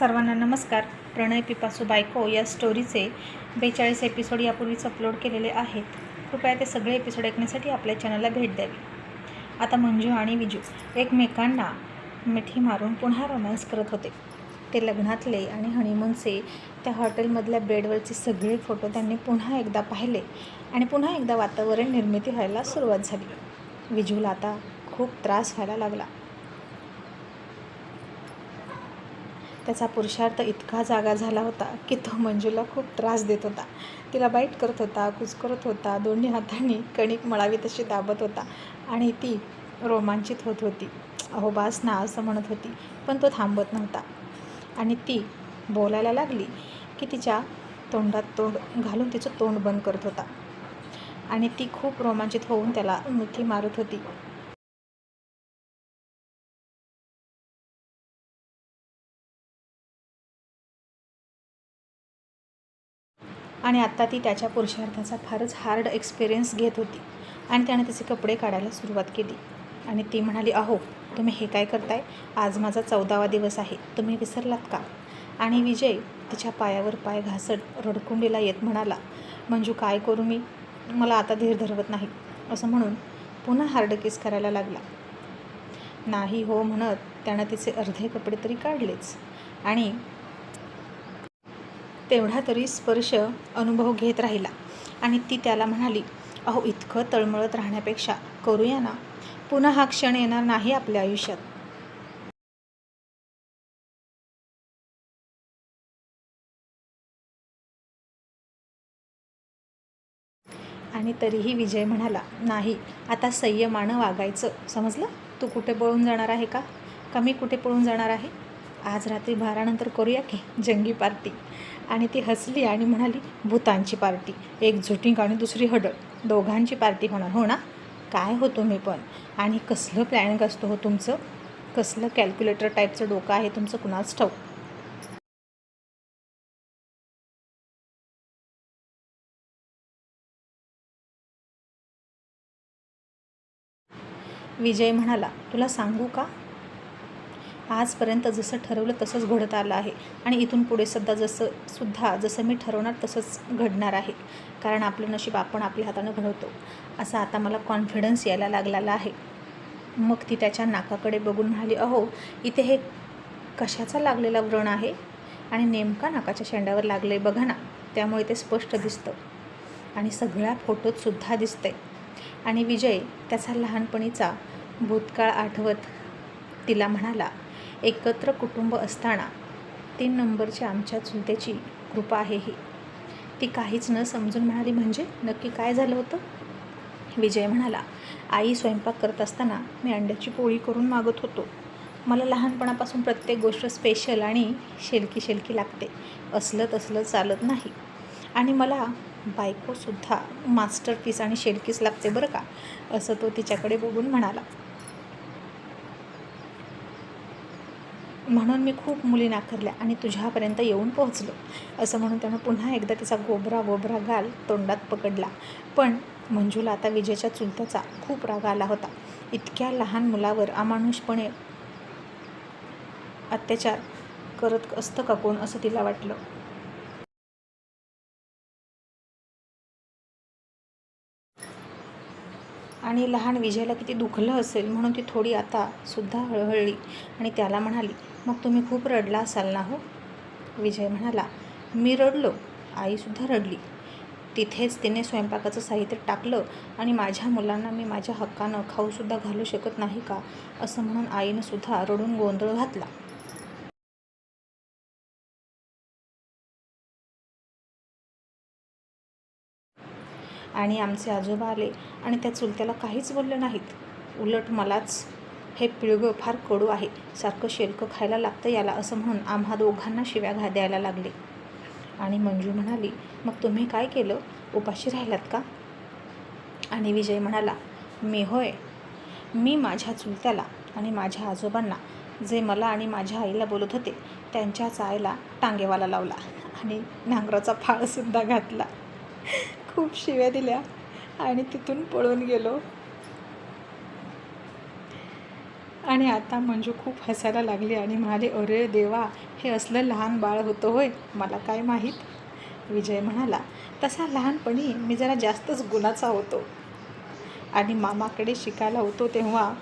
सर्वांना नमस्कार. प्रणय पिपासू बायको या स्टोरीचे बेचाळीस एपिसोड यापूर्वीच अपलोड केलेले आहेत. कृपया ते सगळे एपिसोड ऐकण्यासाठी आपल्या चॅनलला भेट द्यावी. आता मंजू आणि विजू एकमेकांना मिठी मारून पुन्हा रोमॅन्स करत होते. ते लग्नातले आणि हनीमूनचे त्या हॉटेलमधल्या बेडवरचे सगळे फोटो त्यांनी पुन्हा एकदा पाहिले आणि पुन्हा एकदा वातावरण निर्मिती व्हायला सुरुवात झाली. विजूला आता खूप त्रास व्हायला लागला. त्याचा पुरुषार्थ इतका जागा झाला होता की तो मंजूला खूप त्रास देत होता. तिला बाईट करत होता कुचकरत होता दोन्ही हातांनी कणिक मळावी तशी दाबत होता आणि ती रोमांचित होत होती. अहो बास ना असं म्हणत होती पण तो थांबत नव्हता. आणि ती बोलायला लागली की तिच्या तोंडात तोंड घालून तिचं तोंड बंद करत होता. आणि ती खूप रोमांचित होऊन त्याला मिठी मारत होती. आणि आत्ता ती त्याच्या पुरुषार्थाचा फारच हार्ड एक्सपिरियन्स घेत होती. आणि त्याने तिचे कपडे काढायला सुरुवात केली. आणि ती म्हणाली अहो तुम्ही हे काय करताय? आज माझा चौदावा दिवस आहे. तुम्ही विसरलात का? आणि विजय तिच्या पायावर पाय घासत रडकुंडीला येत म्हणाला मंजू काय करू मी? मला आता धीर धरवत नाही. असं म्हणून पुन्हा हार्ड केस करायला लागला. नाही हो म्हणत त्यानं तिचे अर्धे कपडे तरी काढलेच. आणि तेवढा तरी स्पर्श अनुभव घेत राहिला. आणि ती त्याला म्हणाली अहो इतकं तळमळत राहण्यापेक्षा करूया ना? पुन्हा हा क्षण येणार नाही आपल्या आयुष्यात. आणि तरीही विजय म्हणाला नाही आता संयमानं वागायचं. समजलं? तू कुठे पळून जाणार आहे का? कमी कुठे पळून जाणार आहे? आज रात्री बारानंतर करूया की जंगी पार्टी? आणि ती हसली आणि म्हणाली भूतांची पार्टी एक झुटिंग आणि दुसरी हडळ दोघांची पार्टी होणार हो ना? काय हो तुम्ही पण? आणि कसलं प्लॅनिंग असतो हो तुमचं? कसलं कॅल्क्युलेटर टाईपचं डोकं आहे तुमचं कुणाच ठाऊक? विजय म्हणाला तुला सांगू का? आजपर्यंत जसं ठरवलं तसंच घडत आलं आहे. आणि इथून पुढे सध्या जसं सुद्धा जसं मी ठरवणार तसंच घडणार आहे. कारण आपलं नशीब आपण आपल्या हातानं घडवतो. असा आता मला कॉन्फिडन्स यायला लागलेला आहे. मग ती त्याच्या नाकाकडे बघून म्हणाली अहो इथे हे कशाचा लागलेला व्रण आहे? आणि नेमका नाकाच्या शेंड्यावर लागले बघा ना. त्यामुळे ते स्पष्ट दिसतं. आणि सगळ्या फोटोतसुद्धा दिसतंय. आणि विजय त्याचा लहानपणीचा भूतकाळ आठवत तिला म्हणाला एकत्र कुटुंब असताना तीन नंबरची आमच्या चुलत्याची कृपा आहे ही. ती काहीच न समजून म्हणाली म्हणजे नक्की काय झालं होतं? विजय म्हणाला आई स्वयंपाक करत असताना मी अंड्याची पोळी करून मागत होतो. मला लहानपणापासून प्रत्येक गोष्ट स्पेशल आणि शेलकी शेलकी लागते. असलं तसलं चालत नाही. आणि मला बायकोसुद्धा मास्टरपीस आणि शेलकीच लागते बरं का? असं तो तिच्याकडे बघून म्हणाला. म्हणून मी खूप मुली नाकारल्या आणि तुझ्यापर्यंत येऊन पोहोचलो. असं म्हणून त्यानं पुन्हा एकदा तिचा गोबरा गोबरा गाल तोंडात पकडला. पण मंजूला आता विजयच्या चुलत्याचा खूप राग आला होता. इतक्या लहान मुलावर अमानुषपणे अत्याचार करत असतं का कोण असं तिला वाटलं? आणि लहान विजयला किती दुखलं असेल म्हणून ती थोडी आता सुद्धा हळहळली आणि त्याला म्हणाली मग तुम्ही खूप रडला असाल ना हो? विजय म्हणाला मी रडलो आईसुद्धा रडली. तिथेच तिने स्वयंपाकाचं साहित्य टाकलं आणि माझ्या मुलांना मी माझ्या हक्कानं खाऊसुद्धा घालू शकत नाही का? असं म्हणून आईनं सुद्धा रडून गोंधळ घातला. आणि आमचे आजोबा आले आणि त्या चुलत्याला काहीच बोलले नाहीत. उलट मलाच हे पिळगं फार कडू आहे. सारखं शेलकं खायला लागतं याला असं म्हणून आम्हा दोघांना शिव्या घा द्यायला लागले. आणि मंजू म्हणाली मग तुम्ही काय केलं? उपाशी राहिलात का? आणि विजय म्हणाला मी होय. मी माझ्या चुलत्याला आणि माझ्या आजोबांना जे मला आणि माझ्या आईला बोलत होते त्यांच्याच आईला टांगेवाला लावला आणि नांगराचा फाळसुद्धा घातला. खूप शिव्या दिल्या आणि तिथून पळून गेलो. आणि आता मंजू खूप हसायला लागली आणि म्हणाले अरे देवा हे असलं लहान बाळ होतं होय मला काय माहीत? विजय म्हणाला तसा लहानपणी मी जरा जास्तच गुणाचा होतो. आणि मामाकडे शिकायला होतो तेव्हा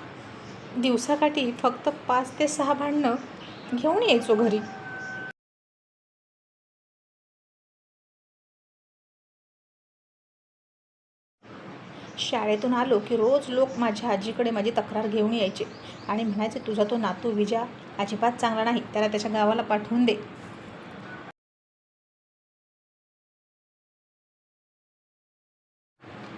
दिवसाकाठी फक्त पाच ते सहा भांडणं घेऊन यायचो घरी. शाळेतून आलो की रोज लोक माझ्या आजीकडे माझी तक्रार घेऊन यायचे आणि म्हणायचे तुझा तो नातू विजा अजिबात चांगला नाही त्याला त्याच्या गावाला पाठवून दे.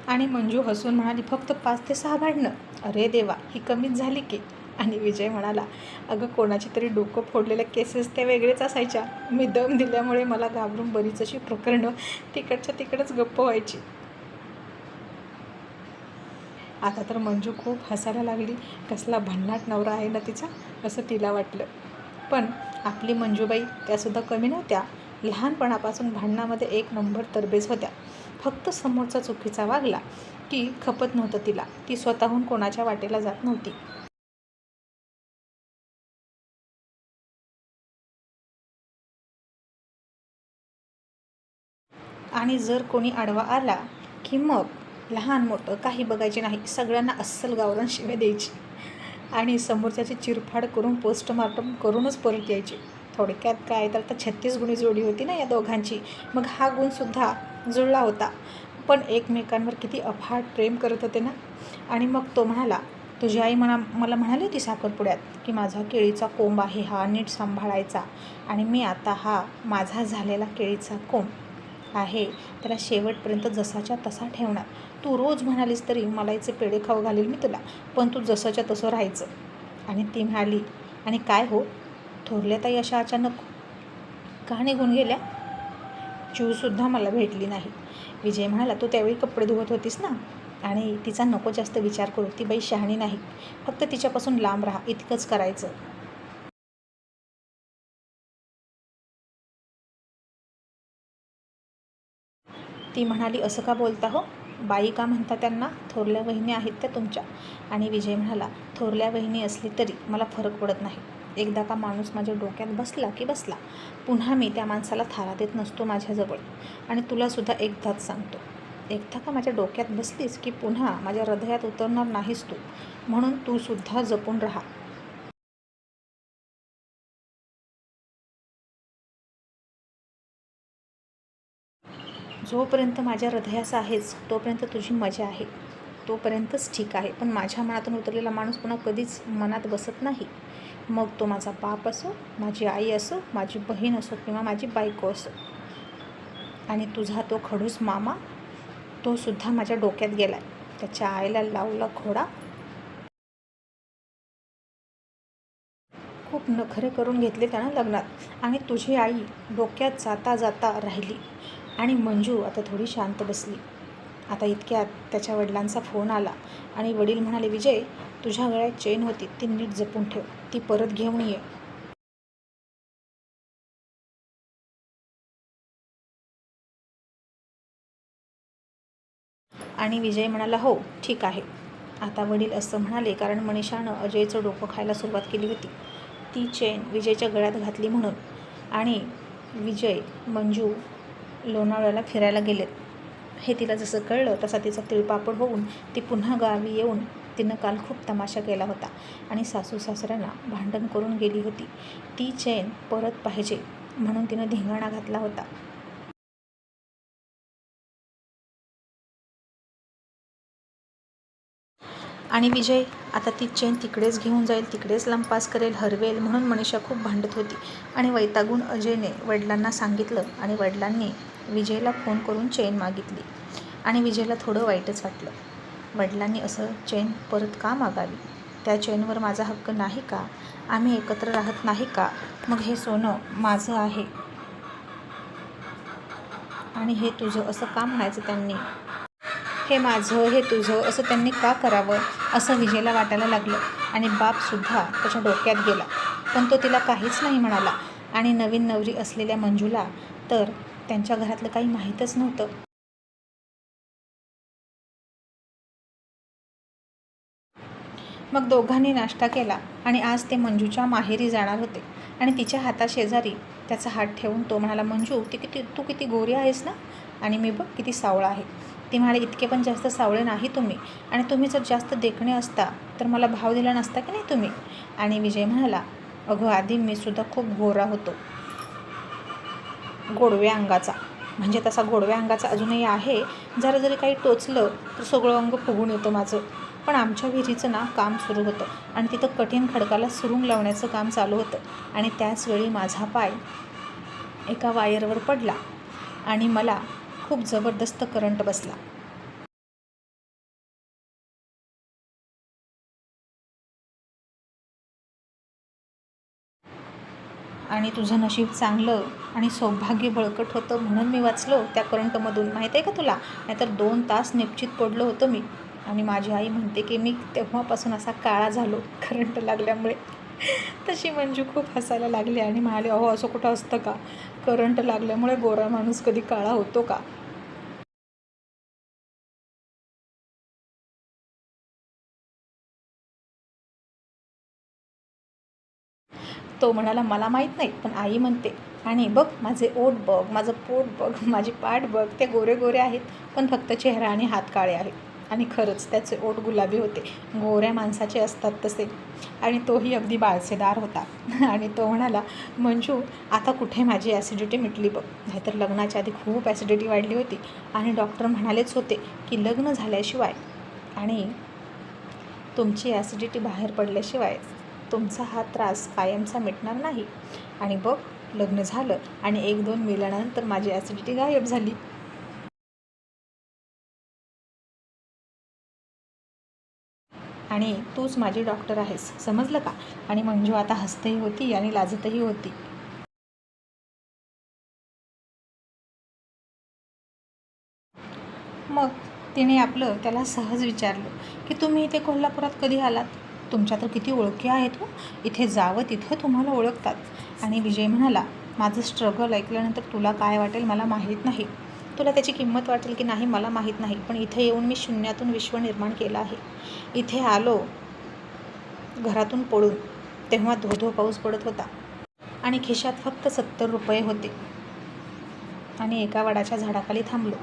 आणि मंजू हसून म्हणाली फक्त पाच ते सहा भांडणं. अरे देवा ही कमीच झाली की. आणि विजय म्हणाला अगं कोणाची तरी डोकं फोडलेल्या केसेस त्या वेगळेच असायच्या. मी दम दिल्यामुळे मला घाबरून बरीच अशी प्रकरणं तिकडच्या तिकडंच गप्प व्हायची. आता तर मंजू खूप हसायला लागली. कसला भन्नाट नवरा आहे ना तिचा असं तिला वाटलं. पण आपली मंजूबाई त्यासुद्धा कमी नव्हत्या. लहानपणापासून भांडणामध्ये एक नंबर तरबेज होत्या. फक्त समोरचा चुकीचा वागला की खपत नव्हतं तिला. ती स्वतःहून कोणाच्या वाटेला जात नव्हती. आणि जर कोणी आडवा आला की मग लहान मोठं काही बघायचे नाही. सगळ्यांना अस्सल गावरान शिव्या द्यायची. आणि समोरच्याची चिरफाड करून पोस्टमार्टम करूनच परत यायची. थोडक्यात काय तर आता छत्तीस गुणी जोडी होती ना या दोघांची. मग हा गुणसुद्धा जुळला होता. पण एकमेकांवर किती अफाट प्रेम करत होते ना. आणि मग तो म्हणाला तुझी आई म्हणा मला म्हणाली होती साखरपुड्यात की माझा केळीचा कोंब आहे हा नीट सांभाळायचा. आणि मी आता हा माझा झालेला केळीचा कोंब आहे. त्याला शेवटपर्यंत जसाच्या तसा ठेवणार. तू रोज म्हणालीस तरी मला याचे पेढे खाऊ घालील मी तुला पण तू जसंच्या तसं राहायचं. आणि ती म्हणाली आणि काय हो? थोरल्या ताई अशा अचानक का निघून गेल्या? चिवसुद्धा मला भेटली नाही. विजय म्हणाला तू त्यावेळी कपडे धुवत होतीस ना? आणि तिचा नको जास्त विचार करू ती बाई शहाणी नाही. फक्त तिच्यापासून लांब राहा इतकंच करायचं. ती म्हणाली असं का बोलता हो? बाई का म्हणता त्यांना थोरल्या वहिनी आहेत त्या तुमच्या. आणि विजय म्हणाला थोरल्या वहिनी असली तरी मला फरक पडत नाही. एकदा का माणूस माझ्या डोक्यात बसला की बसला. पुन्हा मी त्या माणसाला थारा देत नसतो माझ्याजवळ. आणि तुलासुद्धा एकदाच सांगतो. एकदा का माझ्या डोक्यात बसलीस की पुन्हा माझ्या हृदयात उतरणार नाहीस तू. म्हणून तूसुद्धा जपून राहा. जोपर्यंत माझ्या हृदयास आहेच तोपर्यंत तुझी मजा आहे. तोपर्यंतच ठीक आहे. पण माझ्या मनातून उतरलेला माणूस पुन्हा कधीच मनात बसत नाही. मग तो माझा बाप असो माझी आई असो माझी बहीण असो किंवा माझी बायको असो. आणि तुझा तो खडूस मामा तो सुद्धा माझ्या डोक्यात गेला त्याच्या आईला लावला घोडा. खूप नखरे करून घेतले त्यानं लग्नात. आणि तुझी आई डोक्यात जाता जाता राहिली. आणि मंजू आता थोडी शांत बसली. आता इतक्यात त्याच्या वडिलांचा फोन आला आणि वडील म्हणाले विजय तुझ्या गळ्यात चेन होती ती नीट जपून ठेव ती परत घेऊन ये. आणि विजय म्हणाला हो ठीक आहे. आता वडील असं म्हणाले कारण मनीषानं अजयचं डोकं खायला सुरुवात केली होती. ती चेन विजयच्या गळ्यात घातली म्हणून. आणि विजय मंजू लोणावळ्याला फिरायला गेलेत. हे तिला जसं कळलं तसा तिचा तिळपापड होऊन ती पुन्हा गावी येऊन तिनं काल खूप तमाशा केला होता आणि सासू सासऱ्यांना भांडण करून गेली होती. ती चैन परत पाहिजे म्हणून तिनं धिंगाणा घातला होता. आणि विजय आता ती चेन तिकडेच घेऊन जाईल तिकडेच लंपास करेल हरवेल म्हणून मनीषा खूप भांडत होती. आणि वैतागून अजयने वडिलांना सांगितलं आणि वडिलांनी विजयला फोन करून चेन मागितली. आणि विजयला थोडं वाईटच वाटलं. वडिलांनी असं चेन परत का मागावी? त्या चेनवर माझा हक्क नाही का? आम्ही एकत्र राहत नाही का? मग हे सोनं माझं आहे. आणि हे तुझं असं का म्हणायचं त्यांनी? हे माझं हे तुझं असं त्यांनी का करावं? असं विजयला वाटायला लागलं. आणि बापसुद्धा त्याच्या डोक्यात गेला. पण तो तिला काहीच नाही म्हणाला. आणि नवीन नवरी असलेल्या मंजूला तर त्यांच्या घरातलं काही माहीतच नव्हतं. मग दोघांनी नाश्ता केला आणि आज ते मंजूच्या माहेरी जाणार होते. आणि तिच्या हाताशेजारी त्याचा हात ठेवून तो म्हणाला मंजू ती किती तू किती गोरी आहेस ना? आणि मी बघ किती सावळा आहे. ती म्हणाली इतके पण जास्त सावळे नाही तुम्ही. आणि तुम्ही जर जास्त देखणे असता तर मला भाव दिला नसता की नाही तुम्ही? आणि विजय म्हणाला अगं आधी मी सुद्धा खूप गोरा होतो. गोडव्या अंगाचा. म्हणजे तसा गोडव्या अंगाचा अजूनही आहे. जरा जरी काही टोचलं तर सगळं अंग फुगून येतं माझं. पण आमच्या विहिरीचं ना काम सुरू होतं. आणि तिथं कठीण खडकाला सुरुंग लावण्याचं काम चालू होतं. आणि त्याचवेळी माझा पाय एका वायरवर पडला. आणि मला खूप जबरदस्त करंट बसला. आणि तुझं नशीब चांगलं आणि सौभाग्य बळकट होतं म्हणून मी वाचलो त्या करंटमधून. माहीत आहे का तुला? नाहीतर दोन तास निश्चित पडलो होतो मी. आणि माझी आई म्हणते की मी तेव्हापासून असा काळा झालो करंट लागल्यामुळे. तशी मंजू खूप हसायला लागली आणि म्हणाले अहो असं कुठं असतं का? करंट लागल्यामुळे गोरा माणूस कधी काळा होतो का? तो म्हणाला मला माहीत नाही पण आई म्हणते आणि बघ माझे ओठ बघ माझं पोट बघ माझी पाठ बघ ते गोरे गोरे आहेत पण फक्त चेहरा आणि हात काळे आहेत. आणि खरंच त्याचे ओठ गुलाबी होते. गोऱ्या माणसाचे असतात तसे. आणि तोही अगदी बाळसेदार होता. आणि तो म्हणाला मंजू आता कुठे माझी ॲसिडिटी मिटली बघ. नाहीतर लग्नाच्या आधी खूप ॲसिडिटी वाढली होती. आणि डॉक्टर म्हणालेच होते की लग्न झाल्याशिवाय आणि तुमची ॲसिडिटी बाहेर पडल्याशिवाय तुमचा हा त्रास कायमचा मिटणार नाही. आणि बघ लग्न झालं आणि एक दोन मिलानंतर माझी ॲसिडिटी गायब झाली. आणि तूच माझी डॉक्टर आहेस समजलं का? आणि मंजू आता हसतही होती आणि लाजतही होती. मग तिने आपलं त्याला सहज विचारलं की तुम्ही इथे कोल्हापुरात कधी आलात? तुमच्या तर किती ओळखी आहेत हो. इथे जावं तिथं तुम्हाला ओळखतात. आणि विजय म्हणाला माझं स्ट्रगल ऐकल्यानंतर तुला काय वाटेल मला माहीत नाही. तुला त्याची किंमत वाटेल की नाही मला माहीत नाही पण इथे येऊन मी शून्यातून विश्व निर्माण केलं आहे. इथे आलो घरातून पळून. तेव्हा धोधो पाऊस पडत होता. आणि खिशात फक्त सत्तर रुपये होते. आणि एका वडाच्या झाडाखाली थांबलो.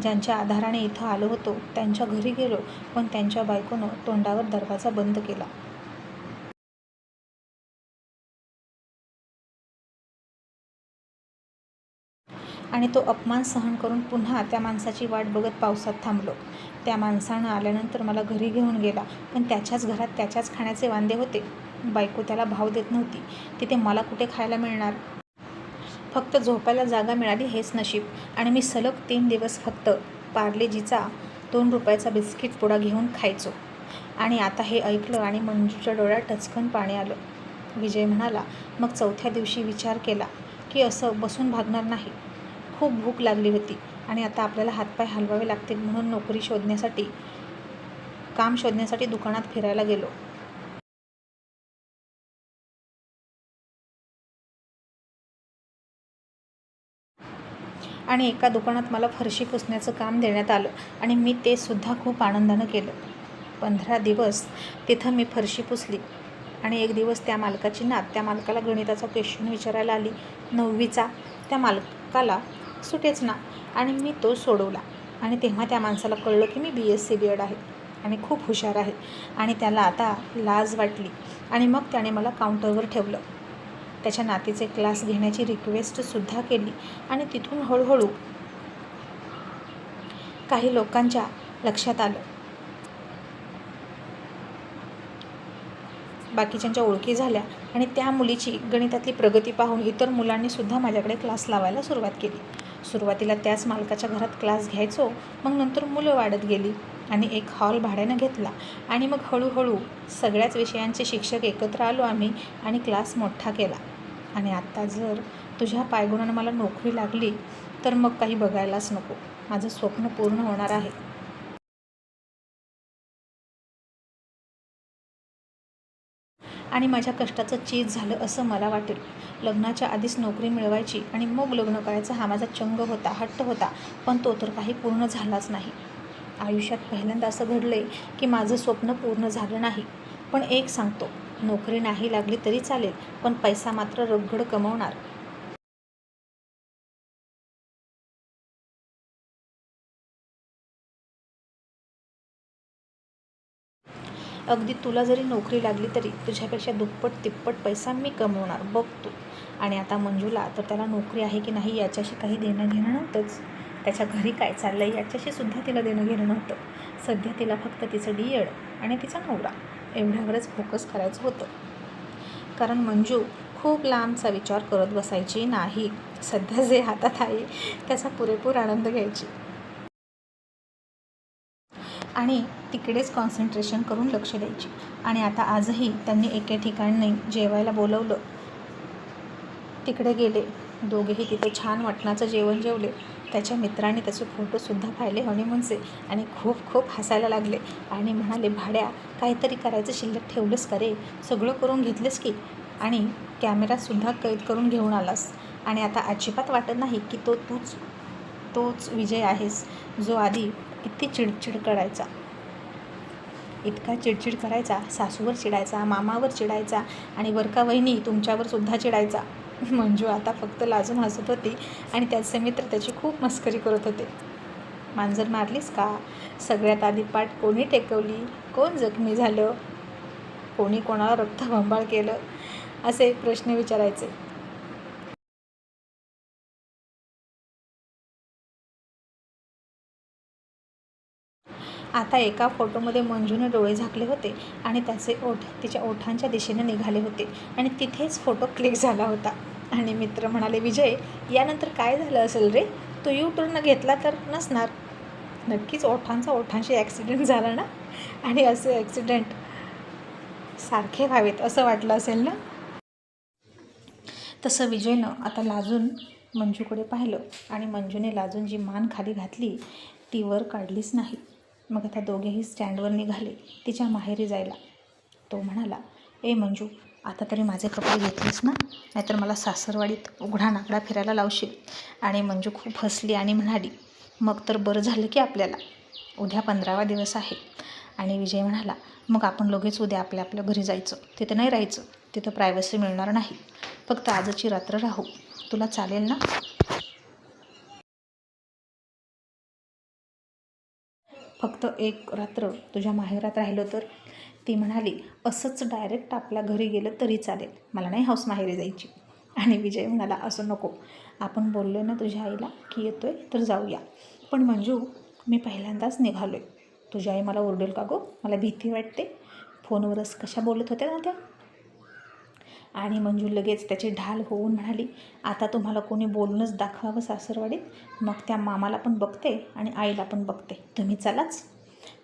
ज्यांच्या आधाराने इथं आलो होतो त्यांच्या घरी गेलो पण त्यांच्या बायकोनं तोंडावर दरवाजा बंद केला. आणि तो अपमान सहन करून पुन्हा त्या माणसाची वाट बघत पावसात थांबलो. त्या माणसानं आल्यानंतर मला घरी घेऊन गेला पण त्याच्याच घरात त्याच्याच खाण्याचे वांदे होते. बायको त्याला भाव देत नव्हती. तिथे मला कुठे खायला मिळणार? फक्त झोपायला जागा मिळाली हेच नशीब. आणि मी सलग तीन दिवस फक्त पार्लेजीचा दोन रुपयाचा बिस्किट पुडा घेऊन खायचो. आणि आता हे ऐकलं आणि मंजूच्या डोळ्यात टचकन पाणी आलं. विजय म्हणाला मग चौथ्या दिवशी विचार केला की असं बसून भागणार नाही. खूप भूक लागली होती आणि आता आपल्याला हातपाय हलवावे लागतील म्हणून नोकरी शोधण्यासाठी काम शोधण्यासाठी दुकानात फिरायला गेलो. आणि एका दुकानात मला फरशी पुसण्याचं काम देण्यात आलं आणि मी ते सुद्धा खूप आनंदानं केलं. पंधरा दिवस तिथं मी फरशी पुसली आणि एक दिवस त्या मालकाची नात त्या मालकाला गणिताचा क्वेश्चन विचारायला आली. नववीचा त्या मालकाला सुटेच ना आणि मी तो सोडवला. आणि तेव्हा त्या माणसाला कळलं की मी B S C B ed आहे आणि खूप हुशार आहे आणि त्याला आता लाज वाटली. आणि मग त्याने मला काउंटरवर ठेवलं. त्याच्या नातीचे क्लास घेण्याची रिक्वेस्टसुद्धा केली आणि तिथून हळूहळू काही लोकांच्या लक्षात आलं. बाकीच्यांच्या ओळखी झाल्या आणि त्या मुलीची गणितातली प्रगती पाहून इतर मुलांनी सुद्धा माझ्याकडे क्लास लावायला सुरुवात केली. सुरुवातीला त्याच मालकाच्या घरात क्लास घ्यायचो मग नंतर मुलं वाढत गेली आणि एक हॉल भाड्यानं घेतला आणि मग हळूहळू सगळ्याच विषयांचे शिक्षक एकत्र आलो आम्ही आणि क्लास मोठा केला. आणि आत्ता जर तुझ्या पायगुणानं मला नोकरी लागली तर मग काही बघायलाच नको. माझं स्वप्न पूर्ण होणार आहे. आणि माझ्या कष्टाचं चीज झालं असं मला वाटेल. लग्नाच्या आधीच नोकरी मिळवायची आणि मग लग्न करायचा हा माझा चंग होता हट्ट होता पण तो तर काही पूर्ण झालाच नाही. आयुष्यात पहिल्यांदा असं घडलं आहे की माझं स्वप्न पूर्ण झालं नाही. पण एक सांगतो नोकरी नाही लागली तरी चालेल पण पैसा मात्र रगड कमवणार. अगदी तुला जरी नोकरी लागली तरी तुझ्यापेक्षा दुप्पट तिप्पट पैसा मी कमवणार बघ तू. आणि आता मंजूला तर त्याला नोकरी आहे की नाही याच्याशी काही देणं घेणं नव्हतंच. त्याच्या घरी काय चाललं आहे याच्याशी सुद्धा तिला देणं घेणं नव्हतं. सध्या तिला फक्त तिचं डी एड आणि तिचा नवरा. एवढ्यावरच फोकस करायचं होतं. कारण मंजू खूप लांबचा विचार करत बसायची नाही. सध्या जे हातात आहे त्याचा पुरेपूर आनंद घ्यायची. आणि तिकडेच कॉन्सन्ट्रेशन करून लक्ष द्यायची. आणि आता आजही त्यांनी एके ठिकाणी जेवायला बोलवलं. तिकडे गेले. दोघेही तिथे छान वाटणाचं जेवण जेवले. त्याच्या मित्राने त्याचे फोटोसुद्धा पाहिले हनीमूनचे आणि खूप खूप हसायला लागले. आणि म्हणाले भाड्या काहीतरी करायचं शिल्लक ठेवलंस का रे? सगळं करून घेतलंस की? आणि कॅमेरासुद्धा कैद करून घेऊन आलास. आणि आता अजिबात वाटत नाही की तो तूच तोच विजय आहेस जो आधी किती चिडचिड करायचा. इतका चिडचिड करायचा सासूवर चिडायचा मामावर चिडायचा आणि वरका वहिनी तुमच्यावर सुद्धा चिडायचा. मंजू आता फक्त लाजून हसत होती आणि त्याचे मित्र त्याची खूप मस्करी करत होते. मांजर मारलीस का? सगळ्यात आधी पाठ कोणी टेकवली? कोण जखमी झालं? कोणी कोणाला रक्तभंबाळ केलं? असे प्रश्न विचारायचे. आता एका फोटोमध्ये मंजूने डोळे झाकले होते आणि त्याचे ओठ तिच्या ओठांच्या दिशेने निघाले होते आणि तिथेच फोटो क्लिक झाला होता. आणि मित्र म्हणाले विजय यानंतर काय झालं असेल रे? तो यू टर्न घेतला तर नसणार. नक्कीच ओठांचा ओठांशी ॲक्सिडेंट झाला ना? आणि असे ॲक्सिडेंट सारखे व्हावेत असं वाटलं असेल ना? तसं विजयनं आता लाजून मंजूकडे पाहिलं आणि मंजूने लाजून जी मान खाली घातली ती वर काढलीच नाही. मग आता दोघेही स्टँडवर निघाले तिच्या माहेरी जायला. तो म्हणाला ए मंजू आता तरी माझे कपडे घेतलेस ना? नाहीतर मला सासरवाडीत उघडा नागडा फिरायला लावशील. आणि मंजू खूप हसली आणि म्हणाली मग तर बरं झालं की आपल्याला. उद्या पंधरावा दिवस आहे. आणि विजय म्हणाला मग आपण लगेच उद्या आपल्या आपल्या घरी जायचं. तिथं नाही राहायचं. तिथं प्रायव्हसी मिळणार नाही. फक्त आजची रात्र राहू. तुला चालेल ना? फक्त एक रात्र तुझ्या माहेरात राहिलं तर? ती म्हणाली असंच डायरेक्ट आपल्या घरी गेलं तरी चालेल. मला नाही हाऊस माहेरी जायची. आणि विजय म्हणाला असं नको. आपण बोललो ना तुझ्या आईला की येतो आहे तर जाऊया. पण मंजू मी पहिल्यांदाच निघालो आहे तुझी आई मला ओरडेल का गो? मला भीती वाटते. फोनवरच कशा बोलत होत्या ना त्या? आणि मंजू लगेच त्याची ढाल होऊन म्हणाली आता तुम्हाला कोणी बोलूनच दाखवावं सासरवाडीत? मग त्या मामाला पण बघते आणि आईला पण बघते. तुम्ही चलाच.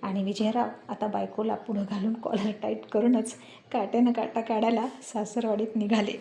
आणि विजयराव आता बायकोला पुढं घालून कॉलर टाईट करूनच काट्यानं काटा काढायला सासरवाडीत निघाले.